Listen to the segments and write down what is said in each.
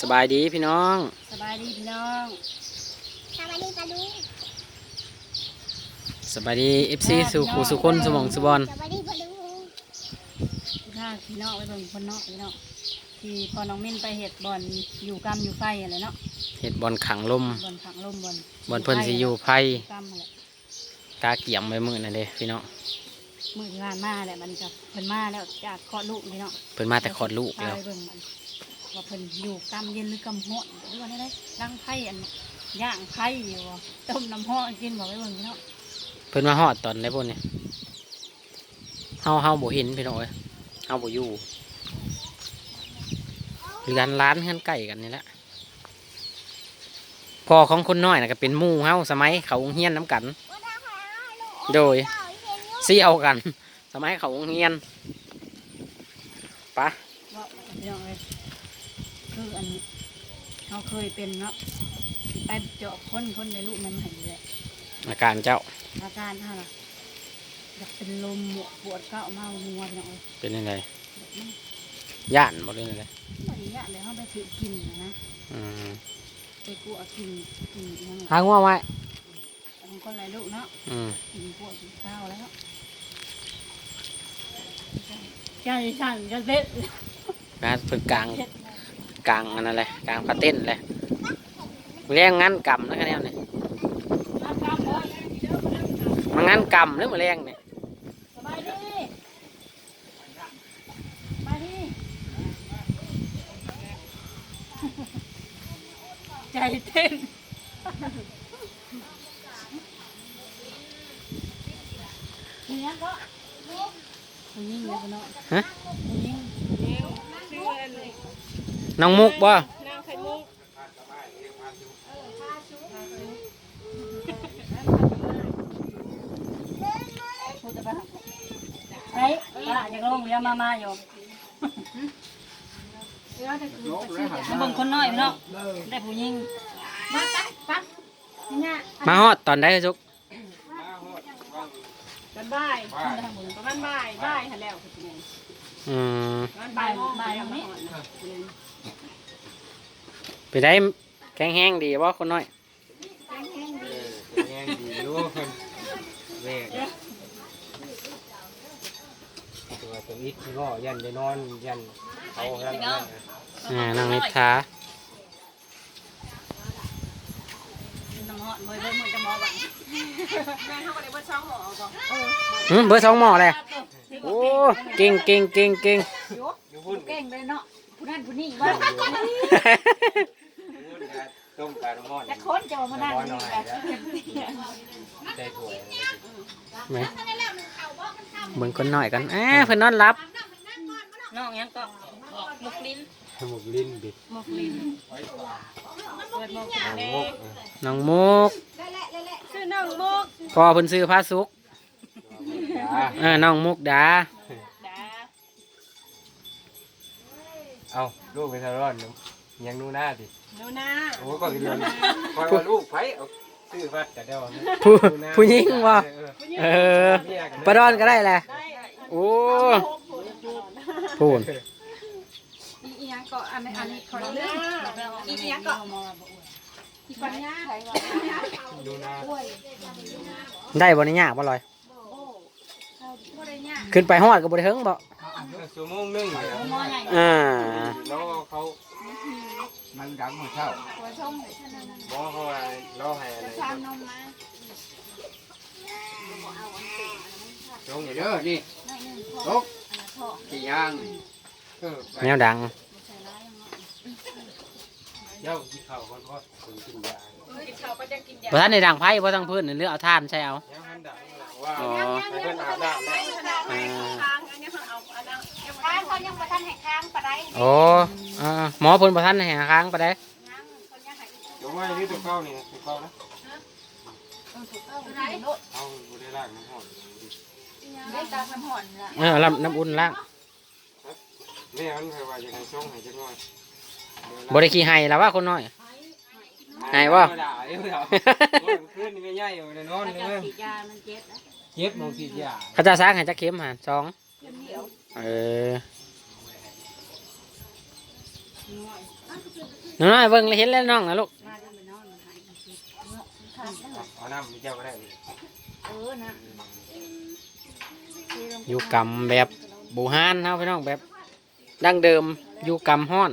สบายดีพี่น้อง สบายดีพี่น้องสวัสดีปลาดูสบายดีเอฟซีสุขูสุคนสมองสุบอลสวัสดีปลาดูถ้าพี่น้องไปเบิ่งคนนอกพี่น้องที่พอน้องมิ้นไปเห็ดบอลอยู่กำอยู่ไฟอะไรเนาะเห็ดบอลขังลมบอลขังลมบอลบอลเพิ่นสิอยู่ไพ่กำอะไรกาเกี่ยมไว้มือนั่นเด้พี่น้อง มือที่ผ่านมาแหละมันกับเพิ่นมาแล้วจากเคาะลูกพี่น้องเพิ่นมาแต่ขอดลูกพาแล้ว ไปเบิ่งมันว่าเพิ่นอยู่กำเย็นหรือกำห้อนหรือว่าได้ล้างไผ่อันย่างไผ่อยู่บ่ต้มน้ำห้อนกินบอกไปเบิ่งพี่น้องเพิ่นมาฮอดตอนได้พุ่นนี่เฮาเฮาบ่เห็นพี่น้องเอ้ยเฮาบ่อยู่เรือนร้านเฮือนไก่กันนี่แหละพ่อของคนน้อยน่ะก็เป็นหมู่เฮาสมัยเขาโรงเฮียนน้กัน โดย เสี่ยวกัน สมัยเขาโรงเฮียนปะก็พี่น้องเลยคืออันนี้เราเคยเป็นเนาะไปเจาะคนคนในลูกมันใหายเลยอาการเจ้า อาการเท่าไหร่อยากเป็นลมหมวกปวดเก้าเมาหัวพี่น้องเอ้ยเป็นยังไงแบบมันย่านบ่เลยเลยไม่ยากเลยเขาไปถือกินนะนะอืมไปกลัวกินกินนั่นหางัวไว้ บางคนหลายลูกเนาะอืมกินพวกกินข้าวแล้วใช่ใช่จะเด็ดนะฝึกกลางกลางอันนั้นเลยกลางปาเต้นเลยเรียงงั้นกำนะคะแนวนี่มันงั้นกำหรือมาเรียงเนี่ยสบายดีสบายดีใจเต้นก็ ผู้หญิงเลยพี่น้องฮะผู้หญิงน้องมุกบ่พูดแต่ปะไอ้ปะอยากลงเรียนมามาอยู่มาเบิ่งคนน้อยพี่น้องได้ผู้หญิงมาตักปักนี่นะมาฮอดตอนได้จุก กันบ่ายประมาณบ่ายบ่ายหันแล้วคือสิแม่นอืมประมาณบ่ายโมงบ่ายตรงนี้ไปได้แข็งแห้งดีบ่คนน้อยแง่ดีรู้คนเวกตัวตัวอีกที่ก็ยันจะนอนยันเขายันนั่นอ่านั่งนิทา น้ำหอมเบยเบยมือจะหมอบังแม่เขาก็ได้เบิดช่องหมอก่อนหืมเบอร์สองหม้อเลยโอ้เก่งเก่งเก่งเก่งอยู่พุ่นเก่งเลยเนาะผู้นั้นผู้นี้ว่าพุ่นกันต้มปลาหม้อจะค้นจะมานั่งนี่แบบใจถวยไหมเบิ่งคนหน้อยกันอ่าเพิ่นนอนรับ น้องยังก็มุกลิ้นหมกลิ้นบิดมุกลิ้นเปิดมุกหมกน้องมุกชื่อน้องมุกพ่อเพิ่นซื้อพาสุกเออน้องมุกดาดาเอาลูกไปทะเลาะยังนู่นหน้าดิโนนาโอ้ก็เดียวคอยว่าลูกไผเอาซื้อวัดกันเดียวผู้ผู้หญิงบ่เออปลาดอนก็ได้แหละได้โอ้ พูนอีอีหยังก็อันนี้อันนี้ขอเรื่องอีอีหยังก็อีปัญญาดูหน้าได้บ่นี่ยากบ่ลอยบ่ได้ยากขึ้นไปฮอดก็บ่ได้เฮิงบ่ชั่วโมงนึงหมอใหญ่อ่าแล้วเขามันดังหัวเช่าหัวชมเลยท่านนั้นบอกเขาว่าเราให้อะไรชานมมาตรงอยู่เด้อนี่ตก กี่ย่างเออแนวดัง เจ้าที่เขาคนก็คนกินยากินข้าวก็จะกินยาบ่ทันได้ดังไผบ่ต้องพื้นหรือเอาท่านใช่เอายังหันดังว่าอ๋อ ให้เพิ่นอาบน้ำแล้วอ่าทางอันนี้เขาเอาอันนั้นค้างเขายังมาทันแห่ค้างปลาได้โอ้อ่าหมอเพิ่นบ่ทันให้หาค้างไปได้เดี๋ยวว่าอย่างนี้ตัวเข้านี่ตัวเข้านะปลาได้เอาบ่ได้ล้างน้ำหอม ได้ตาทำห่อนละเออลำน้ำอุ่นล้างแม่มันเคยว่าจะให้ช่องให้จักหน่อยบ่ได้ขี้ไห้แล้วว่าคนน้อยให้บ่ด่าเอ้ยด่าโอ้ยคืนนี่ไม่ใหญ่อยู่ในนอนแล้วเลยก็ฉีดยามันเจ็บนะเจ็บมองสีดยาเขาจะสร้างให้จักเข็มหาสองเออน้องน้อยเบิ่งแล้วเห็นแล้วน้องนะลูกมาจะไปนอนมาหายอีกทีเอาน้ำมีเจ้าก็ได้เออนะ อยู่กรรมแบบบูฮานเฮาพี่น้องแบบ ดั้งเดิมอยู่กรรมห้อน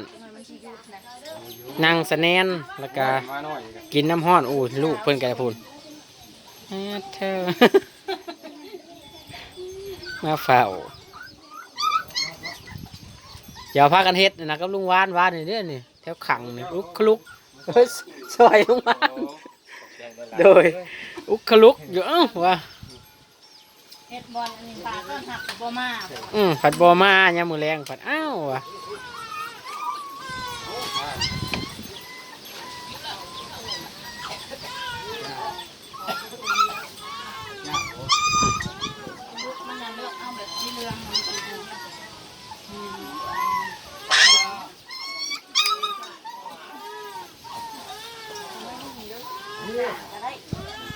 นั่งสะแนนแล้วก็มาหน่อยก็กินน้ำห้อนอู้ลูกเพิ่นก็ได้พูนแม่เธอมาเฝ้าเดี๋ยวพากันเฮ็ดนะกับลุงวานวานนี่เด้อนี่แถวขังนี่อุกคลุกเฮ้ยซอยลุงวานโดยอุกคลุกอยู่เอ้าว่า เอ็ดบอลอันนี้ปลาต้นหักบ่มาอืมผัดบอมายามมือแรงผัดอ้าวว่ะมันจะเลือกเอาแบบที่เรืองมันจะดูอืม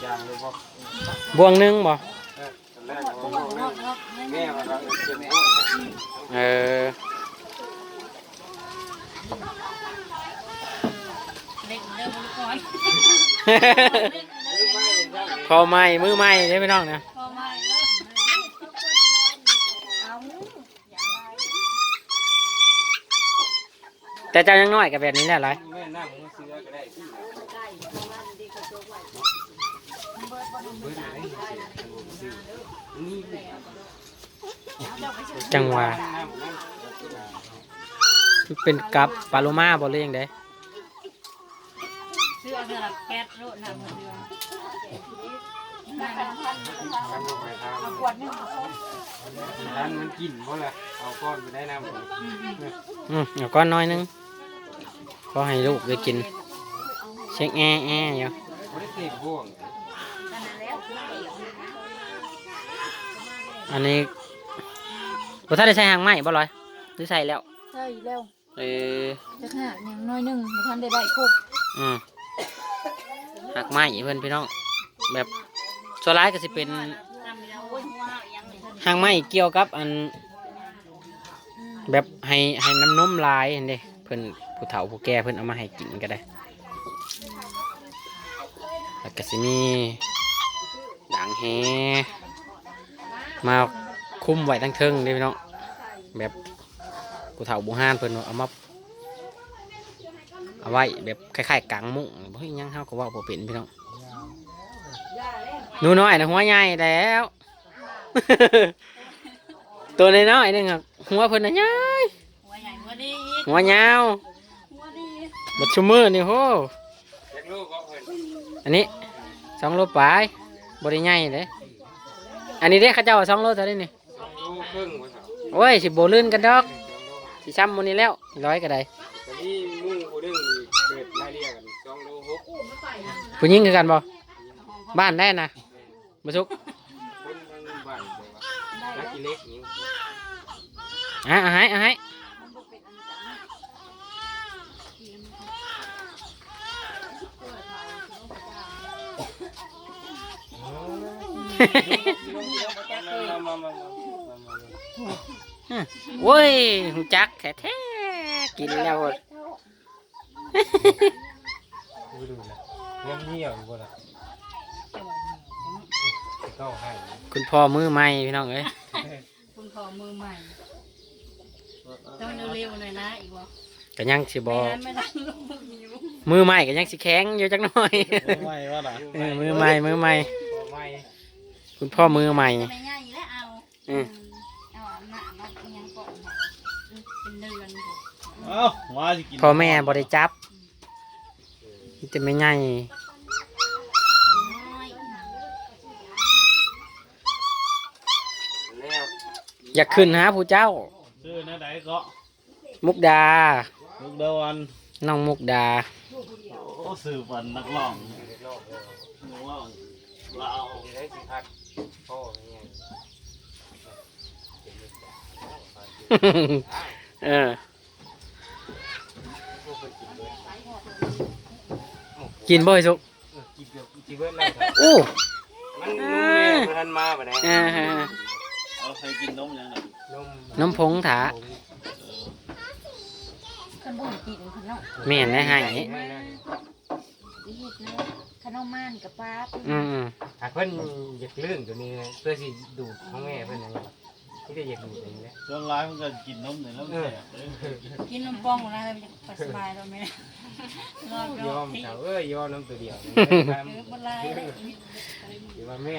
จางเลยบ่ บวงหนึงบ่ เออตอนแรกผมบอกงอกงอกแม่ว่าเราเจ็บแม่เออเล็กเริ่มลูกน้อยพอใหม่มือใหม่ได้ไม่ต้องนะแล้วเอาแต่เจ้ายังน้อยกับแบบนี้แหละไร จังหวะเป็นกับปลาโลมาบ่เลยยังไดซื้อเอาเดือนละแปดโลนะเหมือนเดือนเอาขวดหนึงร้านมันกินเพราะอะไรเอาก้อนไปได้น้ำอืมเอาก้อนน้อยหนึงพอให้ลูกได้กิน เช็คแอแออยู่ไม่ได้เตะบ่วง อันนี้บ่ท่านได้ใช้หางไม้บ่ลอยหรือใส่แล้ว ใช่แล้วเออจะขนาดอย่างน้อยหนึงบ่ทันได้ได้ครบอืมหักไม้เพื่อนพี่น้อง แบบส่วนร้ายก็สิเป็นจำแล้วโอ้ยว่ายังเลยหางไม้เกี่ยวกับอัน แบบให้ให้น้ำนมลายอันเด้เพิ่นผู้เฒ่าผู้แก่เพิ่นเอามาให้กินก็ได้แล้วก็สิมีด่างแฮ มาคุ้มไว้ทั้งเทิงเด้พี่น้องแบบผู้เฒ่าบุหานเพิ่นเอามาเอาไว้แบบคล้ายๆกลางมุ้งเฮ้ยยังเฮาก็เว่าบ่เป็นพี่น้องหนูน้อยนะหัวใหญ่แล้ว ตัวน้อยๆนึงครับหัวเพิ่นน่ะใหญ่หัวใหญ่หัวดีอีกหัวยาวหัวดีบัดชุมือนี่โหเด็กลูกก็เพิ่นอันนี้สองโลปลายบริใหญ่เลย อันนี้เด้เข้าเจ้าว่าสองโลเท่านี้นี่สองลูกครึ่งว่าเขาโอ้ยสิโบลื่นกันดอกสิช้ำมันนี้แล้วร้อยก็ได้แต่นี่มุ่งผู้ดึงเกิดไล่เรียกันสองลูกหกผู้หญิงคือกันบ่บ้านได้นะมาสุกคนมันบ้านเลยว่านักกิเล็กนี่อะเอาให้เอาให้ มามามามา โว้ยหูจักแท้แท้ๆกินแล้วอดดูดูนะเงี้ยเงี้ยอยู่บ่ล่ะเข้าให้คุณพ่อมือใหม่พี่น้องเอ้ยคุณพ่อมือใหม่ต้องเร็วๆหน่อยนะอีกวะก็ยังสิบไม่องั้นไม่ได้ลูกหิวมือใหม่ก็ยังสิแข็งอยู่จักหน่อยไม่ว่าล่ะเออมือใหม่มือใหม่ไม่คุณพ่อมือใหม่ไม่ง่ายแล้วเอาอืม เอาอาบน้ำมาเอียงก่อนเป็นเดือน เอ้าว่าสิกินพ่อแม่บริจับมันจะไม่ง่ายน้อยแล้วอยากขึ้นหาผู้เจ้า ชื่อนะไหนก็มุกดา ลูกเดาวันน้องมุกดา โอ้สื่อฝันนักร้องว่าเราได้สิพัดพ่อเนี่ยเออ กินบ่อยสุกกินเกือบกินเบิดแล้วครับอู้มันนุ่มแม่เมื่อทันมาปะเนี่ยอ่าฮะเราเคยกินนมยังไงนุ่มน้ำผงถาเคฉันบ่ให้กินขนมแม่นได้ให้สิเฮ็ดเลยขนมม่านกับป้าอืมอืมถ้าเพิ่นอยากเลื่อนตัวนี้เพื่อสิดูดของแม่เพิ่นนั่นแหละ ที่ได้อยากดูดอย่างนี้ส่วนร้ายมันก็กินนมเนี่ยแล้วมันแสบเลยกินนมป้องแล้วไปสบายเราไหมรอดยรออดมที่เขาเอ้ยยอมน้ำตัวเดียวเออบ่ลายหรือว่าแม่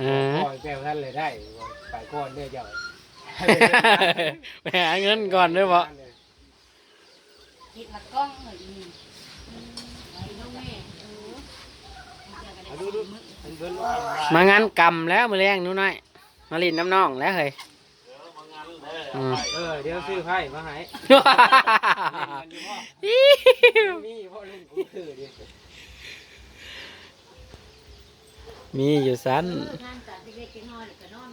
อืมปล่อยแก้วท่านเลยได้ไปก้อนเด้อเจ้าไปหาเงินก่อนด้วยบ่คิดละกล้องเลยนี่ไปน้องแม่เออเอาดูดูมันเพิ่นว่ามางานกรรมแล้วมื้อแรงหนู้นน้อย มาลินน้ำน้องแล้วเฮ้ยอืมเออเดี๋ยวซื้อไพ่มาให้มีพ่อเล่นกูคือดิมีอยู่สัน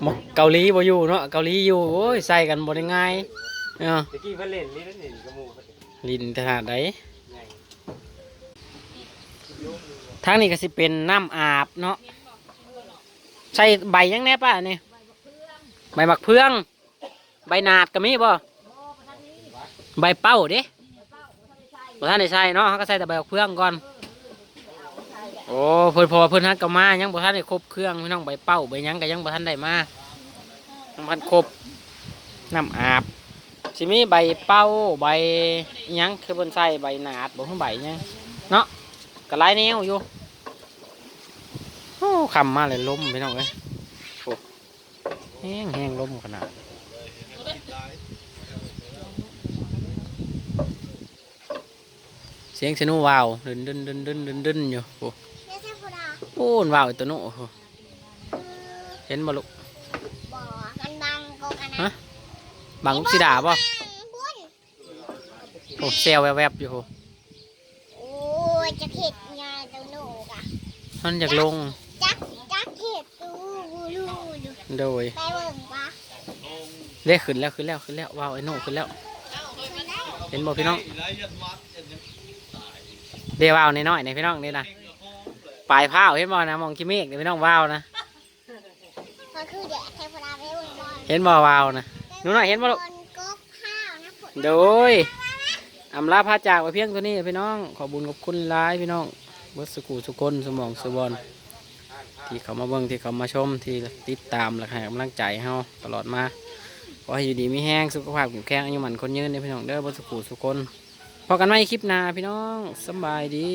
หมกเกาหลีบ่อยู่เนาะเกาหลีอยู่โอ้ยใส่กันบ่ได้ง่ายเนาะตะกี้เพิ่นเล่นนี่นั่นนี่กระมูเพิ่นลินขนาดใดใหญ่ทางนี้ก็สิเป็นน้ำอาบเนาะใส่ใบยังแน่ป่ะนี่ ใบหมักเพือง ใบนาดก็มีบ่ใบเป้าเด้บ่ท่านได้ใส่เนาะเขาก็ใส่แต่ใบหมักเพืองก่อน โอ้เพิ่นพอเพิ่นฮักก็มายังบ่ทันได้ครบเครื่องพี่น้องใบเป้าใบหยังก็ยังบ่ทันได้มายังบ่ทันครบน้ำอาบสิมีใบเป้าใบยังคือเพิ่นใส่ใบนาดบ่คือใบยังเนาะก็หลายแนวอยู่โอ้คำมาเลยล้มพี่น้องเอ้ยโอ้ แห้งแห้งลมขนาดเสียงสนุวาวดึนดึนดึนดึนดึนดึนอยู่โอ้ไม่ใช่พุดาโอ้นว่าวอีตัวโน้โอ้โหเห็นบ่ลูกบ่อมันบังกกันนะฮะบังลูกสิดาบ่บุญโอ้เซลแวบๆอยู่โหโอ้ยจะเข็ดงานตัวหนูกะมันอยากลง จักจักเข็ดตูบูรูดู โดยไปเบิ่งปะเรียกขึ้นแล้วขึ้นแล้วขึ้นแล้วว้าวไอ้โน่ขึ้นแล้ว เห็นบ่พี่น้องเดี๋ยวว้าวในน้อยๆนี่พี่น้องนี่นะปลายผ้าเห็นบ่นะมองขี้เมฆนี่พี่น้องว้าวนะก็คือเดี๋ยวเทพุดาไปเบิ่งบอลเห็นบ่ว้าวนะหนูน้อยเห็นบ่ลูกบอลก๊กข้าวนะฝนโดยอำลาพาจากไว้เพียงตัวนี้พี่น้อง ขอบุญขอบคุณหลายพี่น้องเบิดสกูสุคนสมองสุบอล ที่เขามาเบิ่งที่เขามาชมที่ติดตามและให้กำลังใจเฮาตลอดมาขอให้อยู่ดีมีแห้งสุขภาพแข็งแรงอายุมันคนยืนในพี่น้องเด้อเบิดสกูสุคนพอกันไหมคลิปหน้าพี่น้องสบายดี